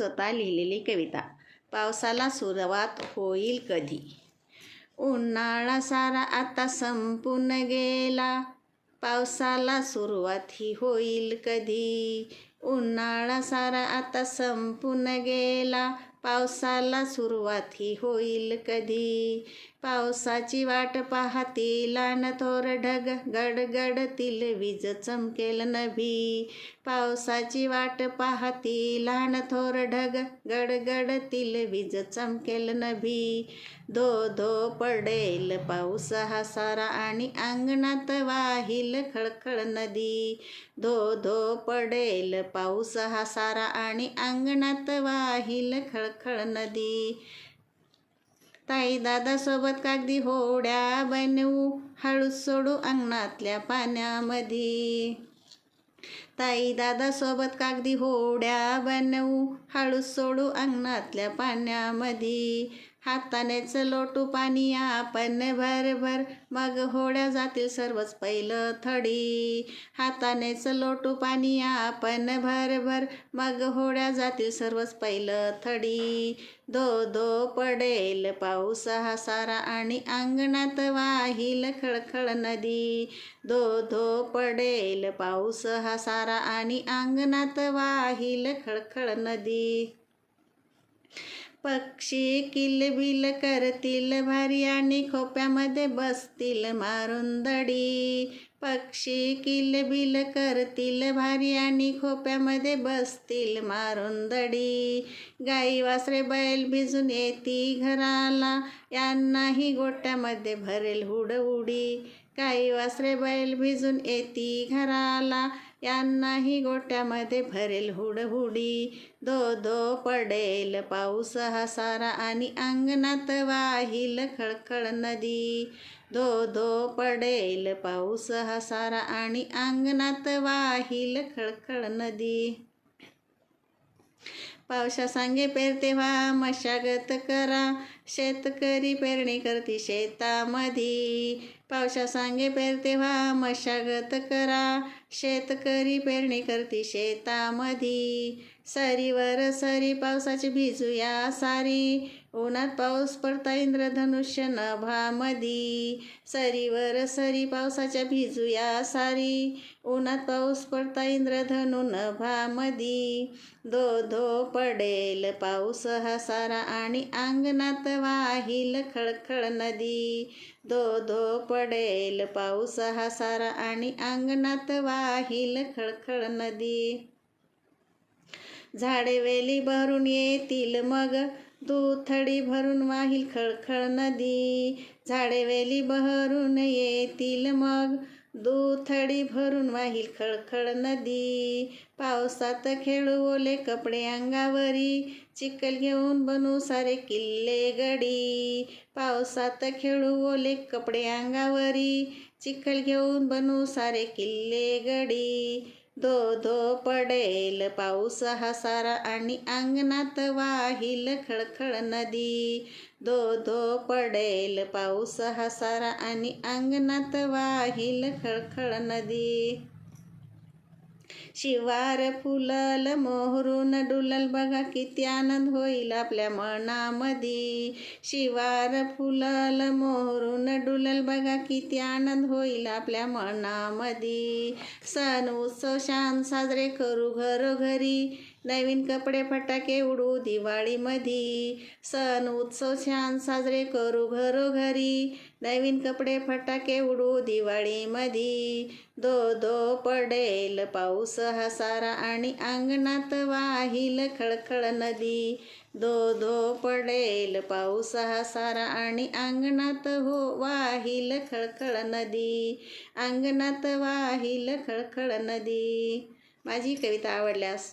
स्वतः लिहिलेली कविता. पावसाला सुरुवात होईल कधी? उन्हाळा सारा आता संपून गेला. पावसाला सुरुवात ही होईल कधी? उन्हाळा सारा आता संपून गेला. पावसाला सुरुवात ही होईल कधी? पावसाची वाट पाहतील न थोर ढग गडगडतील वीज चमकेल नभी. पावसाची वाट पाहतील न थोर ढग गडगडतील वीज चमकेल नभी. धो धो पडेल पाऊस हा सारा आणि अंगणात वाहील खळखळ नदी. धो धो पडेल पाऊस हा सारा आणि अंगणात वाहील खळखळ नदी. ताई दादासोबत कागदी होड्या बनवू हळूच सोडू अंगणातल्या पाण्यामध्ये ताई दादासोबत कागदी होड्या बनवू हळूच सोडू अंगणातल्या पाण्यामध्ये हातानेच लोटू पाणी आपण भर भर मग होड्या जातील सर्वच पहिलं थडी. हातानेच लोटू पाणी आपण भर भर मग होड्या जातील सर्वच पहिलं थडी. दो दो पडेल पाऊस हा सारा आणि अंगणात वाहील खळखळ नदी. दो दो पडेल पाऊस हा सारा आणि अंगणात वाहील खळखळ नदी. पक्षी किलबिल करतील भारी आणि खोप्यामध्ये बसतील मारून दडी. पक्षी किलबिल करतील भारी आणि खोप्यामध्ये बसतील मारून दडी. गाई वासरे बैल भिजून येती घराला यांनाही गोट्यामध्ये भरेल हुड उडी. काही वासरे बैल भिजून येती घराला. यांनाही गोट्यामध्ये भरेल हुडहुडी दो दो पडेल पाऊस हा सारा आणि अंगणात वाहील खळखळ नदी. दो दो पडेल पाऊस हा सारा आणि अंगणात वाहील खळखळ नदी. पावसा सांगे पेरते व्हा मशागत करा. शेतकरी पेरणी करती शेतामध्ये पावसा सांगे पेरते मशागत करा. शेतकरी पेरणी करती शेतामध्ये सरीवर सरी पावसाची भिजूया सारी. उन्हात पाऊस पडता इंद्रधनुष्य नभामधी सरीवर सरी पावसाच्या भिजूया सारी. उन्हात पाऊस पडता इंद्रधनु नभामधी दो धो पडेल पाऊस हा सारा आणि अंगणात वाहील खळखळ नदी. दो धो पडेल पाऊस हा सारा आणि अंगणात वाहील खळखळ नदी. झाडे वेली भरून येतील मग दुथडी भरून वाहील खळखळ नदी. झाडे वेली बहरून येतील मग. दुथडी भरून वाहील खळखळ नदी. पावसात खेळू ओले कपडे अंगावरी. चिखल घेऊन बनू सारे किल्ले गडी. पावसात खेळू ओले कपडे अंगावरी. चिखल घेऊन बनू सारे किल्ले गडी. दो दो पडेल पाऊस हा सारा आणि अंगणात वाहील खळखळ नदी. दो दो पडेल पाऊस हा सारा आणि अंगणात वाहील खळखळ नदी. शिवार फुलल मोहरून डुलल बघा किती आनंद होईल आपल्या मनामध्ये. शिवार फुलल मोहरून डुलल बघा किती आनंद होईल आपल्या मनामध्ये. सण उत्सव शान साजरे करू घरोघरी. नवीन कपडे फटाके उडू दिवाळीमध्ये सण उत्सव छान साजरे करू घरोघरी. नवीन कपडे फटाके उडू दिवाळीमध्ये दो दो पडेल पाऊस हा सारा आणि अंगणात वाहील खळखळ नदी. दो दो पडेल पाऊस हा सारा आणि अंगणात हो वाहील खळखळ नदी. अंगणात वाहील खळखळ नदी. माझी कविता आवडल्यास.